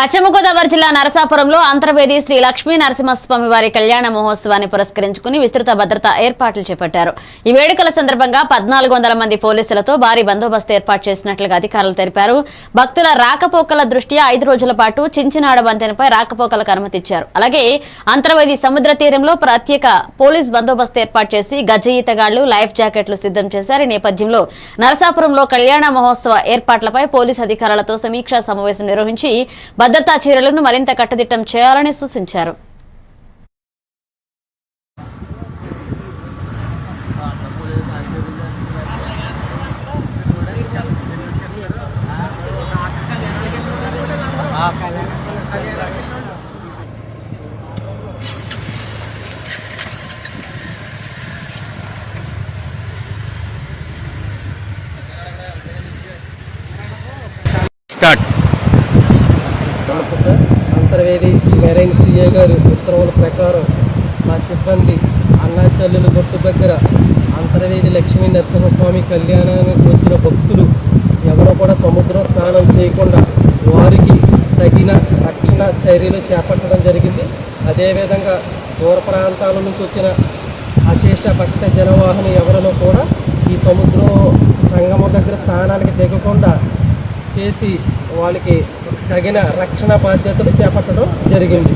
పశ్చిమ గోదావరి జిల్లా నరసాపురంలో అంతర్వేది శ్రీ లక్ష్మీ నరసింహస్వామి వారి కళ్యాణ మహోత్సవాన్ని పురస్కరించుకుని విస్తృత భద్రతా ఏర్పాట్లు చేపట్టారు. ఈ వేడుకల సందర్భంగా పద్నాలుగు వందల మంది పోలీసులతో భారీ బందోబస్తు ఏర్పాటు చేసినట్లుగా అధికారులు తెలిపారు. భక్తుల రాకపోకల దృష్ట్యా ఐదు రోజుల పాటు చించినాడ వంతెనపై రాకపోకలకు అనుమతిచ్చారు. అలాగే అంతర్వేది సముద్ర తీరంలో ప్రత్యేక పోలీస్ బందోబస్తు ఏర్పాటు చేసి గజ ఈతగాళ్ళు లైఫ్ జాకెట్లు సిద్ధం చేశారు. ఈ నేపథ్యంలో నరసాపురంలో కళ్యాణ మహోత్సవ ఏర్పాట్లపై పోలీస్ అధికారులతో సమీక్షా సమావేశం నిర్వహించి భద్రతా చర్యలను మరింత కట్టుదిట్టం చేయాలని సూచించారు. స్టార్ట్. అంతర్వేది మెరైన్ సిఏ గారి ఉత్తర్వుల ప్రకారం మా సిబ్బంది అన్నాచల్లుల గుట్టు దగ్గర అంతర్వేది లక్ష్మీ నరసింహస్వామి కళ్యాణానికి వచ్చిన భక్తులు ఎవరో కూడా సముద్రం స్నానం చేయకుండా వారికి తగిన రక్షణ చర్యలు చేపట్టడం జరిగింది. అదేవిధంగా దూర ప్రాంతాల నుంచి వచ్చిన అశేష భక్త జనవాహన ఎవరినో కూడా ఈ సముద్రం సంగమం దగ్గర స్నానానికి దిగకుండా చేసి వాళ్ళకి తగిన రక్షణ బాధ్యతలు చేపట్టడం జరిగింది.